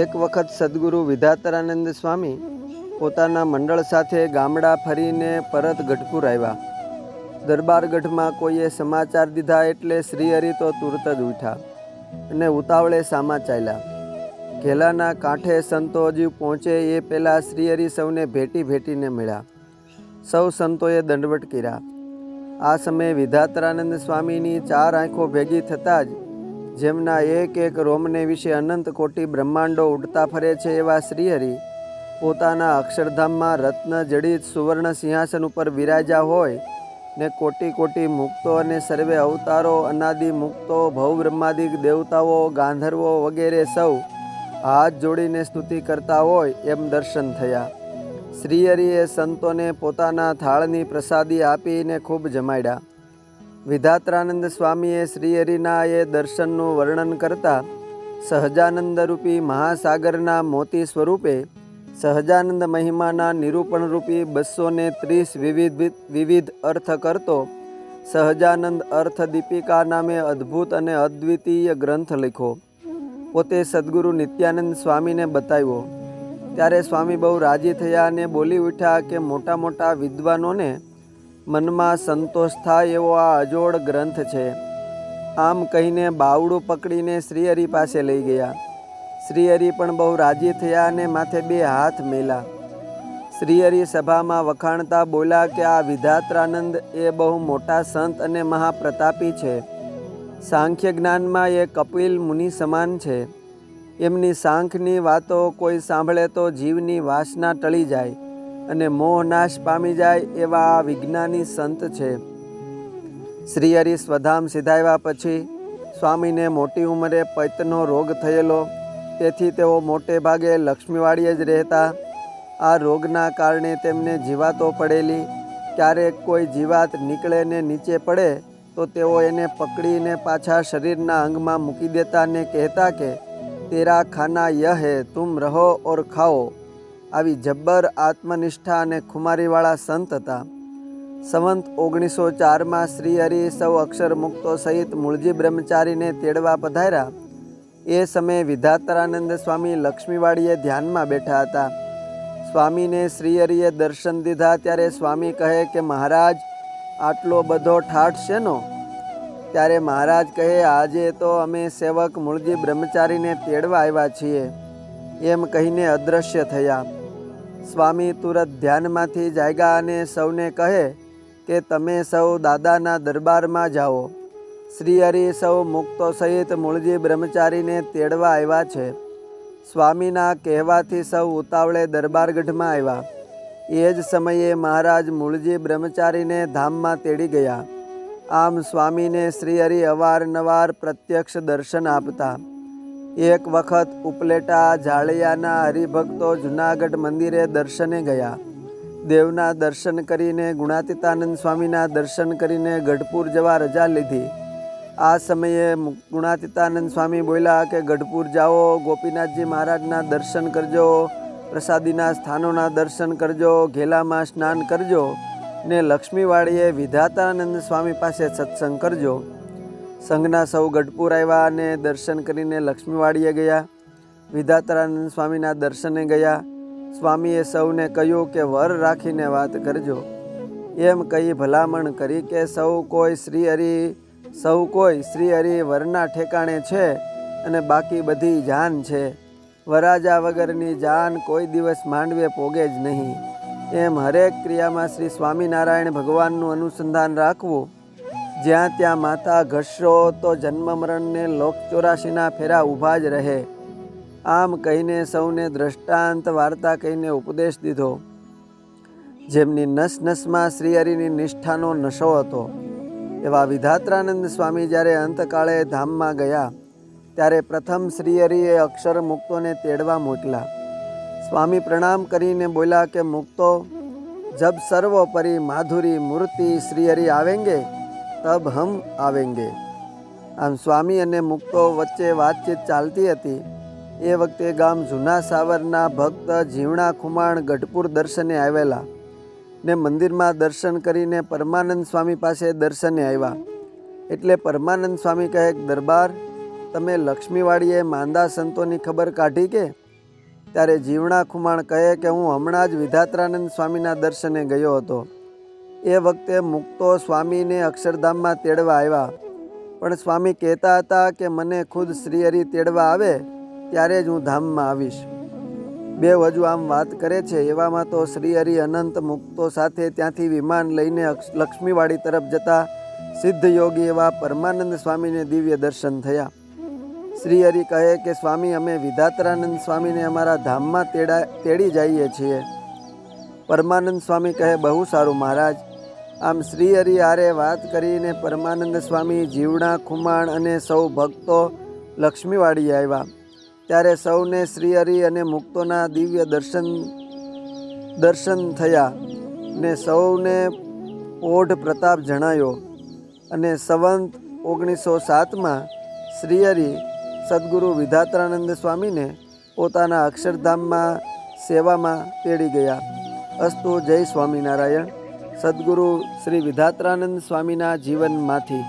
એક વખત સદગુરુ વિધાતરાનંદ સ્વામી પોતાના મંડળ સાથે ગામડા ફરીને પરત ગઢપુર આવ્યા. દરબારગઢમાં કોઈએ સમાચાર દીધા એટલે શ્રીહરિ તો તુરત જ ઉઠ્યા અને ઉતાવળે સામા ચાલ્યા. ઘેલાના કાંઠે સંતો હજી પહોંચે એ પહેલાં શ્રીહરિ સૌને ભેટી ભેટીને મળ્યા. સૌ સંતોએ દંડવટ કર્યા. આ સમયે વિધાતરાનંદ સ્વામીની ચાર આંખો ભેગી થતાં જ જેમના એક એક રોમને વિશે અનંત કોટી બ્રહ્માંડો ઉડતા ફરે છે એવા શ્રીહરિ, પોતાના અક્ષરધામમાં રત્ન, જડિત, સુવર્ણ સિંહાસન ઉપર વિરાજા હોય ને કોટી કોટી મુક્તો અને સર્વે અવતારો, અનાદિ મુક્તો ભવબ્રહ્માદિક દેવતાઓ, ગાંધર્વો વગેરે સૌ હાથ જોડીને સ્તુતિ કરતા હોય એમ દર્શન થયા. શ્રીહરિએ સંતોને પોતાના થાળની પ્રસાદી આપીને ખૂબ જમાડ્યા. વિધાત્રાનંદ સ્વામીએ શ્રીહરિનાએ દર્શનનું વર્ણન કરતા સહજાનંદરૂપી મહાસાગરના મોતી સ્વરૂપે સહજાનંદ મહિમાના નિરૂપણરૂપી બસો ને ત્રીસ વિવિધ વિવિધ અર્થ કરતો સહજાનંદ અર્થ દીપિકા નામે અદ્ભુત અને અદ્વિતીય ગ્રંથ લખ્યો પોતે સદગુરુ નિત્યાનંદ સ્વામીને બતાવ્યો. ત્યારે સ્વામી બહુ રાજી થયા અને બોલી ઉઠ્યા કે મોટા મોટા વિદ્વાનોને મનમાં સંતોષ થાય એવો આ અજોડ ગ્રંથ છે. આમ કહીને બાવડું પકડીને શ્રીહરિ પાસે લઈ ગયા. શ્રીહરિ પણ બહુ રાજી થયા અને માથે બે હાથ મેલા. શ્રીહરિ સભામાં વખાણતા બોલ્યા કે આ વિધાત્રાનંદ એ બહુ મોટા સંત અને મહાપ્રતાપી છે. સાંખ્ય જ્ઞાનમાં એ કપિલ મુનિ સમાન છે. એમની સાંખની વાતો કોઈ સાંભળે તો જીવની વાસના ટળી જાય. અને મોહ નાશ પામી જાય એવા વિજ્ઞાની સંત છે. શ્રીહરિ સ્વધામ સિધાવ્યા પછી સ્વામીને મોટી ઉંમરે પૈતનો રોગ થયેલો. તેથી તેઓ મોટે ભાગે લક્ષ્મીવાડીએ જ રહેતા. આ રોગના કારણે તેમને જીવાતો પડેલી. ક્યારેક કોઈ જીવાત નીકળે ને નીચે પડે, તો તેઓ એને પકડીને પાછા શરીરના અંગમાં મૂકી દેતા ને કહેતા કે, તેરા ખાના યહ હે, તુમ રહો ઓર ખાઓ. આવી જબ્બર આત્મનિષ્ઠા અને ખુમારીવાળા સંત હતા. સંવંત ઓગણીસો ચારમાં શ્રીહરિ સૌ અક્ષર મુક્તો સહિત મૂળજી બ્રહ્મચારીને તેડવા પધાર્યા. એ સમયે વિધાતરાનંદ સ્વામી લક્ષ્મીવાડીએ ધ્યાનમાં બેઠા હતા. સ્વામીને શ્રીહરિએ દર્શન દીધા ત્યારે સ્વામી કહે કે, મહારાજ, આટલો બધો ઠાઠ શેનો? ત્યારે મહારાજ કહે, આજે તો અમે સેવક મૂળજી બ્રહ્મચારીને તેડવા આવ્યા છીએ. એમ કહીને અદૃશ્ય થયા. સ્વામી તુરત ધ્યાનમાંથી જાગ્યા અને સૌને કહે કે તમે સૌ દાદાના દરબારમાં જાઓ. શ્રીહરિ સૌ મુક્તો સહિત મૂળજી બ્રહ્મચારીને તેડવા આવ્યા છે. સ્વામીના કહેવાથી સૌ ઉતાવળે દરબારગઢમાં આવ્યા. એ જ સમયે મહારાજ મૂળજી બ્રહ્મચારીને ધામમાં તેડી ગયા. આમ સ્વામીને શ્રીહરિ અવારનવાર પ્રત્યક્ષ દર્શન આપતા એક વખત ઉપલેટા, જાળિયાના હરિભક્તો જુનાગઢ મંદિરે દર્શને ગયા. દેવના દર્શન કરીને ગુણાતીતાનંદ સ્વામીના દર્શન કરીને ગઢપુર જવા રજા લીધી. આ સમયે ગુણાતીતાનંદ સ્વામી બોલ્યા કે, ગઢપુર જાઓ, ગોપીનાથજી મહારાજના દર્શન કરજો, પ્રસાદીના સ્થાનોના દર્શન કરજો, ઘેલામાં સ્નાન કરજો ને લક્ષ્મીવાડીએ વિધાતાનંદ સ્વામી પાસે સત્સંગ કરજો. સંઘના સૌ ગઢપુર આવ્યા અને દર્શન કરીને લક્ષ્મીવાડીએ ગયા. વિધાતરાનંદ સ્વામીના દર્શને ગયા. સ્વામીએ સૌને કહ્યું કે, વર રાખીને વાત કરજો. એમ કહી ભલામણ કરી કે, સૌ કોઈ શ્રી હરિ, સૌ કોઈ શ્રી હરિ વરના ઠેકાણે છે અને બાકી બધી જાન છે. વરાજા વગરની જાન કોઈ દિવસ માંડવે પોગે જ નહીં. એમ હરેક ક્રિયામાં શ્રી સ્વામિનારાયણ ભગવાનનું અનુસંધાન રાખવું જ્યાં ત્યાં માથા ઘસશો તો જન્મ મરણને લોક ચોરાશીના ફેરા ઊભા જ રહે. આમ કહીને સૌને દ્રષ્ટાંત વાર્તા કહીને ઉપદેશ દીધો. જેમની નસ નસમાં શ્રીહરિની નિષ્ઠાનો નશો હતો. એવા વિધાત્રાનંદ સ્વામી જ્યારે અંતકાળે ધામમાં ગયા, ત્યારે પ્રથમ શ્રીહરિએ અક્ષર મુક્તોને તેડવા મોકલા. સ્વામી પ્રણામ કરીને બોલ્યા કે, મુક્તો, જબ સર્વોપરી માધુરી મૂર્તિ શ્રીહરિ આવેંગે? તબ હમ આવેંગે. આમ સ્વામી અને મુક્તો વચ્ચે વાતચીત ચાલતી હતી. એ વખતે ગામ જૂના સાવરના ભક્ત જીવણા ખુમાણ ગઢપુર દર્શને આવેલા ને મંદિરમાં દર્શન કરીને પરમાનંદ સ્વામી પાસે દર્શને આવ્યા. એટલે પરમાનંદ સ્વામી કહે, દરબાર, તમે લક્ષ્મીવાડીએ માંદા સંતોની ખબર કાઢી કે? ત્યારે જીવણા ખુમાણ કહે કે, હું હમણાં જ વિધાત્રાનંદ સ્વામીના દર્શને ગયો હતો. એ વખતે મુક્તો સ્વામીને અક્ષરધામમાં તેડવા આવ્યા. પણ સ્વામી કહેતા હતા કે મને ખુદ શ્રીહરિ તેડવા આવે, ત્યારે જ હું ધામમાં આવીશ. બે હજુ આમ વાત કરે છે, એવામાં તો શ્રીહરિ અનંત મુક્તો સાથે ત્યાંથી વિમાન લઈને લક્ષ્મીવાડી તરફ જતા સિદ્ધ યોગી એવા પરમાનંદ સ્વામીને દિવ્ય દર્શન થયા. શ્રીહરિ કહે કે, સ્વામી, અમે વિધાતરાનંદ સ્વામીને અમારા ધામમાં તેડા, તેડી જઈએ છીએ. પરમાનંદ સ્વામી કહે, બહુ સારું, મહારાજ. આમ શ્રીહરિ હારે વાત કરીને પરમાનંદ સ્વામી જીવડા, ખુમાણ અને સૌ ભક્તો લક્ષ્મીવાડી આવ્યા. ત્યારે સૌને શ્રીહરિ અને મુક્તોના દિવ્ય દર્શન દર્શન થયા ને સૌને ઓઢ પ્રતાપ જણાયો અને સંવંત ઓગણીસો સાતમાં શ્રીહરિ સદગુરુ વિધાત્રાનંદ સ્વામીને પોતાના અક્ષરધામમાં સેવામાં તેડી ગયા. અસ્તુ જય સ્વામિનારાયણ. સદગુરુ શ્રી વિધાત્રાનંદ સ્વામીના જીવનમાંથી